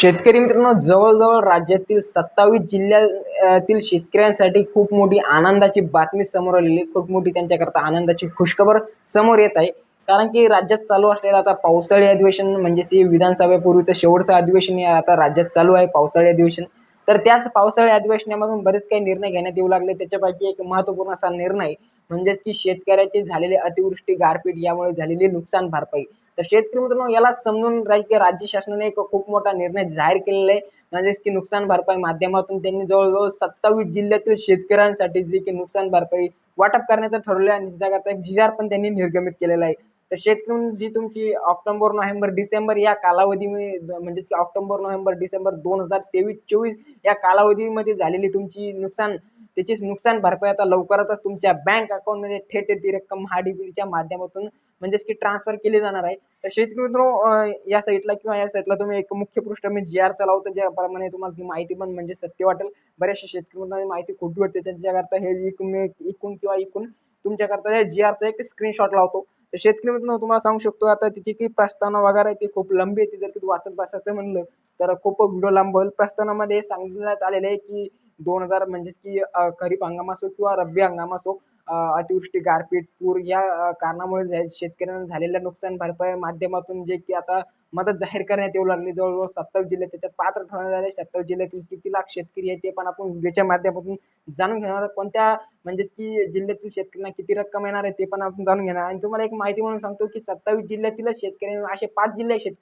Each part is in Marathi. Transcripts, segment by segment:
शेतकरी मित्रांनो जवळजवळ राज्यातील सत्तावीस जिल्ह्यातील शेतकऱ्यांसाठी खूप मोठी आनंदाची बातमी समोर आलेली आहे. खूप मोठी त्यांच्याकरता आनंदाची खुशखबर समोर येत आहे. कारण की राज्यात चालू असलेलं आता पावसाळी अधिवेशन म्हणजेच विधानसभेपूर्वीचं शेवटचं अधिवेशन हे आता राज्यात चालू आहे पावसाळी अधिवेशन. तर त्याच पावसाळी अधिवेशनामधून बरेच काही निर्णय घेण्यात येऊ लागले. त्याच्यापैकी एक महत्त्वपूर्ण असा निर्णय म्हणजेच की शेतकऱ्याची झालेली अतिवृष्टी गारपीट यामुळे झालेली नुकसान भरपाई. तर शेतकरी मित्रांनो याला समजून राहील की राज्य शासनाने एक खूप मोठा निर्णय जाहीर केलेला आहे. म्हणजेच की नुकसान भरपाई माध्यमातून त्यांनी जवळजवळ सत्तावीस जिल्ह्यातील शेतकऱ्यांसाठी जे की नुकसान भरपाई वाटप करण्याचं ठरवलं आहे आणि त्याकरता एक जिजार पण त्यांनी निर्गमित केलेला आहे. तर शेतकरी जी तुमची ऑक्टोबर नोव्हेंबर डिसेंबर या कालावधीमध्ये म्हणजेच की ऑक्टोबर नोव्हेंबर डिसेंबर दोन हजार तेवीस चोवीस या कालावधीमध्ये झालेली तुमची नुकसान त्याचीच नुकसान भरपाई आता लवकरच तुमच्या बँक अकाउंटमध्ये थेट ती रक्कम महाडीबीच्या माध्यमातून म्हणजेच की ट्रान्सफर केली जाणार आहे. तर शेतकरी मित्रांनो या साईटला किंवा या साईटला तुम्ही एक मुख्य पृष्ठ मी जी आर चालवतो ज्याप्रमाणे तुम्हाला ती माहिती पण म्हणजे सत्य वाटेल. बऱ्याचशा शेतकरी मित्रांनी माहिती खोटी वाटते त्यांच्याकरता हे इकून इकून किंवा इकून तुमच्याकरता या जी आरचा एक स्क्रीनशॉट लावतो. तर शेतकरी मित्रांनो तुम्हाला सांगू शकतो आता तिची की प्रस्तावना वगैरे आहे ती खूप लंबी आहे. ती जर की वाचत बसायचं म्हणलं तर खूप व्हिडिओ लांब होईल. प्रस्तावनामध्ये सांगण्यात आलेलं आहे की दोन हजार म्हणजेच की खरीप हंगाम असो किंवा रब्बी हंगाम असो अतिवृष्टी गारपीट पूर या कारणामुळे झा- शेतकऱ्यांना झालेल्या नुकसान भरपाई माध्यमातून जे की आता मदत जाहीर करण्यात येऊ लागली. जवळजवळ सत्तावीस जिल्हे त्याच्यात पात्र ठरवण्यात आले. सत्तावीस जिल्ह्यातील किती लाख शेतकरी आहे ते पण आपण व्हिडिओच्या माध्यमातून जाणून घेणार कोणत्या म्हणजेच की जिल्ह्यातील शेतकऱ्यांना किती रक्कम येणार आहे ते पण आपण जाणून घेणार आणि तुम्हाला एक माहिती म्हणून सांगतो की सत्तावीस जिल्ह्यातील शेतकरी असे पाच जिल्हे आहेत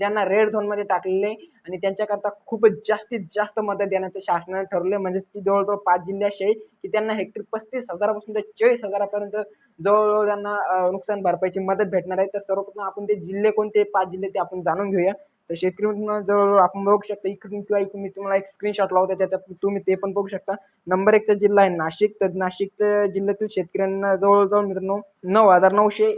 ज्यांना रेड झोनमध्ये टाकलेले आहे आणि त्यांच्याकरता खूपच जास्तीत जास्त मदत देण्याचं शासनाने ठरवलं म्हणजेच की जवळजवळ पाच जिल्ह्याशी की त्यांना हेक्टरी पस्तीस हजारापासून ते चाळीस हजारापर्यंत जवळजवळ त्यांना नुकसान भरपाईची मदत भेटणार आहे. तर सर्वप्रथम आपण ते जिल्हे कोणते पाच जिल्हे ते आपण जाणून घेऊया. तर शेतकरी जवळजवळ आपण बघू शकता इकडून किंवा इकडून मी तुम्हाला एक स्क्रीनशॉट लावतो त्याच्यात तुम्ही ते पण बघू शकता. नंबर एकचा जिल्हा आहे नाशिक. तर नाशिकच्या जिल्ह्यातील शेतकऱ्यांना जवळजवळ मित्रांनो नऊ हजार नऊशे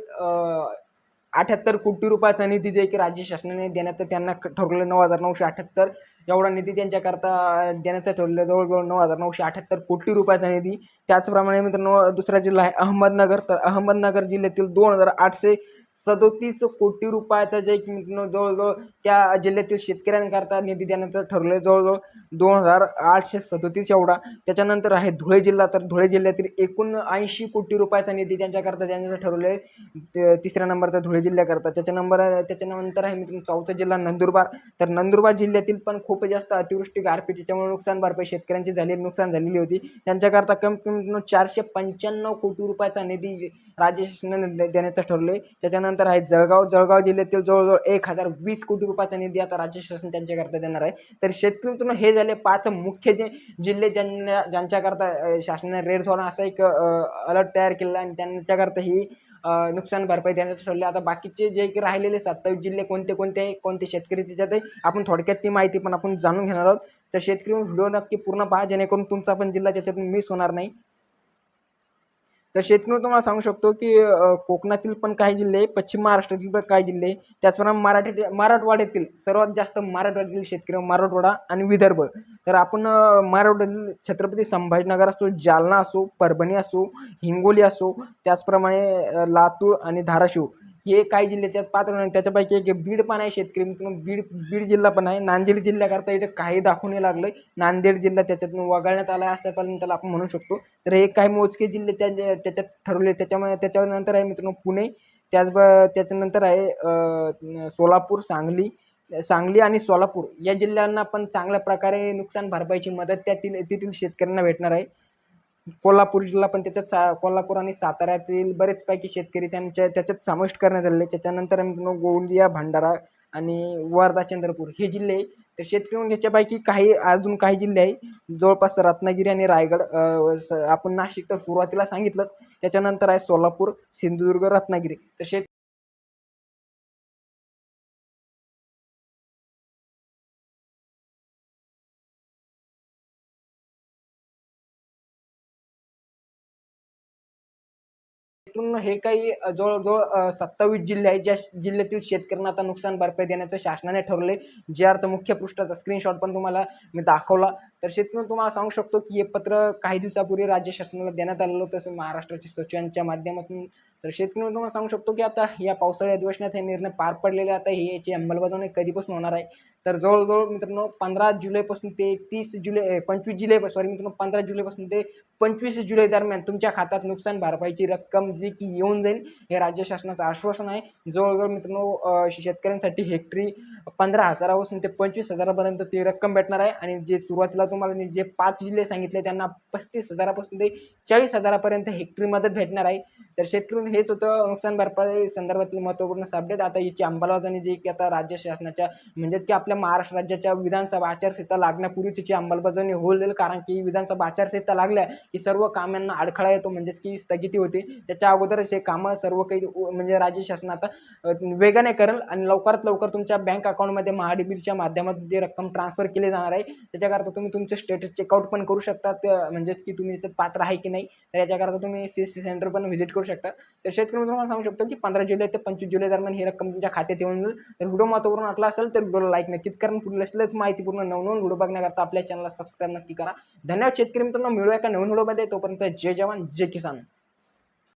अठ्याहत्तर कोटी रुपयाचा निधी जे की राज्य शासनाने देण्याचं त्यांना ठरवलं नऊ हजार नऊशे अठ्याहत्तर. एवढा निधी त्यांच्याकरता देण्याचं ठरवलं जवळजवळ नऊ हजार नऊशे अठ्याहत्तर कोटी रुपयाचा निधी. त्याचप्रमाणे मित्रांनो दुसरा जिल्हा आहे अहमदनगर. तर अहमदनगर जिल्ह्यातील दोन हजार आठशे सदोतीस कोटी रुपयाचा जे की मित्रांनो जवळजवळ त्या जिल्ह्यातील शेतकऱ्यांकरता निधी देण्याचं ठरलं जवळजवळ दोन हजार आठशे सदोतीस एवढा. त्याच्यानंतर आहे धुळे जिल्हा. तर धुळे जिल्ह्यातील एकूण ऐंशी कोटी रुपयाचा निधी त्यांच्याकरता देण्याचं ठरवलं आहे तिसऱ्या नंबरचा धुळे जिल्ह्याकरता त्याच्या नंबर त्याच्यानंतर आहे मित्रांनो चौथा जिल्हा नंदुरबार. तर नंदुरबार जिल्ह्यातील पण खूप जास्त अतिवृष्टी गारपीट त्याच्यामुळे नुकसान भरपाई शेतकऱ्यांची झालेली नुकसान झालेली होती. त्यांच्याकरता कमीत कमी चारशे पंच्याण्णव कोटी रुपयाचा निधी राज्य शासनाने देण्याचं ठरलं आहे त्याच्यानंतर आहे जळगाव. जळगाव जिल्ह्यातील जवळजवळ एक हजार वीस कोटी रुपयाचा निधी आता राज्य शासन त्यांच्याकरता देणार आहे. तर शेतकरी मित्रांनो हे झाले पाच मुख्य जे जिल्हे ज्यांना ज्यांच्याकरता शासनाने रेड झोन असा एक अलर्ट तयार केला आणि त्यांच्याकरता ही नुकसान भरपाई देण्याचं ठरलं आता बाकीचे जे काही राहिलेले सत्तावीस जिल्हे कोणते कोणते आहे, कोणते शेतकरी त्याच्यात आहे आपण थोडक्यात ती माहिती पण आपण जाणून घेणार आहोत. तर शेतकरी व्हिडिओ नक्की पूर्ण पहा जेणेकरून तुमचा पण जिल्हा त्याच्यातून मिस होणार नाही. तर शेतकरी तुम्हाला सांगू शकतो की कोकणातील पण काही जिल्हे पश्चिम महाराष्ट्रातील पण काही जिल्हे त्याचप्रमाणे मराठी मराठवाड्यातील सर्वात जास्त मराठवाड्यातील शेतकरी म्हणजे मराठवाडा आणि विदर्भ. तर आपण मराठवाड्यातील छत्रपती संभाजीनगर असो जालना असो परभणी असो हिंगोली असो त्याचप्रमाणे लातूर आणि धाराशिव. हे काही जिल्ह्याच्यात पात्र नाही. त्याच्यापैकी एक बीड पण आहे शेतकरी मित्रांनो. बीड बीड जिल्हा पण आहे. नांदेड जिल्ह्याकरता इथे काही दाखवून नाही लागलं नांदेड जिल्हा त्याच्यातून वगळण्यात आला आहे असं पण त्याला आपण म्हणू शकतो. तर हे काही मोजके जिल्हे त्या त्याच्यात ठरवले. त्याच्यामुळे त्याच्यानंतर आहे मित्रांनो पुणे. त्याच ब त्याच्यानंतर आहे सोलापूर सांगली. सांगली आणि सोलापूर या जिल्ह्यांना पण चांगल्या प्रकारे नुकसान भरपाईची मदत त्यातील तेथील शेतकऱ्यांना भेटणार आहे. कोल्हापूर जिल्हा पण त्याच्यात सा कोल्हापूर आणि साताऱ्यातील बरेचपैकी शेतकरी त्यांच्या त्याच्यात समाविष्ट करण्यात आलेले त्याच्यानंतर मित्रांनो गोंदिया भंडारा आणि वर्धा चंद्रपूर हे जिल्हे आहे. तर शेतकरी याच्यापैकी काही अजून काही जिल्हे आहे जवळपास रत्नागिरी आणि रायगड स- आपण नाशिक तर सुरुवातीला सांगितलंच. त्याच्यानंतर आहे सोलापूर सिंधुदुर्ग रत्नागिरी. तर शेत एकूण हे काही जवळजवळ सत्तावीस जिल्हे आहेत ज्या जिल्ह्यातील शेतकऱ्यांना आता नुकसान भरपाई देण्याचं शासनाने ठरवले जे अर्थ मुख्य पृष्ठाचा स्क्रीनशॉट पण तुम्हाला मी दाखवला. तर शेतकरी तुम्हाला सांगू शकतो की हे पत्र काही दिवसापूर्वी राज्य शासनाला देण्यात आलेलं होतं तसं महाराष्ट्राच्या सचिवांच्या माध्यमातून. तर शेतकरी तुम्हाला सांगू शकतो की आता या पावसाळी अधिवेशनात हे निर्णय पार पडलेले आता हे याची अंमलबजावणी कधीपासून होणार आहे? तर जवळजवळ मित्रांनो पंधरा जुलैपासून ते तीस जुलै पंचवीस जुलै सॉरी मित्रांनो पंधरा जुलैपासून ते पंचवीस जुलै दरम्यान तुमच्या खात्यात नुकसान भरपाईची रक्कम जी की येऊन जाईल हे राज्य शासनाचं आश्वासन आहे. जवळजवळ मित्रांनो शेतकऱ्यांसाठी हेक्टरी पंधरा हजारापासून ते पंचवीस हजारापर्यंत ती रक्कम भेटणार आहे. आणि जे सुरुवातीला तुम्हाला मी जे पाच जिल्हे सांगितले त्यांना पस्तीस हजारापासून ते चाळीस हजारापर्यंत हेक्टरी मदत भेटणार आहे. तर शेतकरी हेच होतं नुकसान भरपाई संदर्भातील महत्त्वपूर्ण अपडेट आता याची अंमलबजावणी जी की आता राज्य शासनाच्या म्हणजेच की आपल्या महाराष्ट्र राज्याच्या विधानसभा आचारसंहिता लागण्यापूर्वीच याची अंमलबजावणी होईल कारण की विधानसभा आचारसंहिता लागल्या की सर्व कामांना अडखळा येतो म्हणजेच की स्थगिती होते. त्याच्या अगोदरच हे कामं सर्व काही म्हणजे राज्य शासन आता वेगाने करेल आणि लवकरात लवकर तुमच्या बँक अकाउंटमध्ये महाडीबीच्या माध्यमातून जी रक्कम ट्रान्सफर केली जाणार आहे त्याच्याकरता तुम्ही तुमचं स्टेटस चेकआउट पण करू शकता. म्हणजेच की तुम्ही त्याच्यात पात्र आहे की नाही तर याच्याकरता तुम्ही सी सी सेंटर पण व्हिजिट करू शकता. तर शेतकरी मित्रांनो तुम्हाला सांगू शकतो की पंधरा जुलै ते पंचवीस जुलै दरम्यान ही रक्कम तुमच्या खात्यात येऊन जाईल. तर व्हिडिओ महत्त्वपूर्ण वाटला असेल तर व्हिडिओला लाईक नक्कीच कारण पुढे असलेच माहितीपूर्ण नवनवीन व्हिडिओ बघण्याकरता आपल्या चॅनलला सबस्क्राईब नक्की करा. धन्यवाद शेतकरी मित्रांनो. मिळूया एका नवीन व्हिडिओमध्ये. तोपर्यंत जय जवान जय किसान.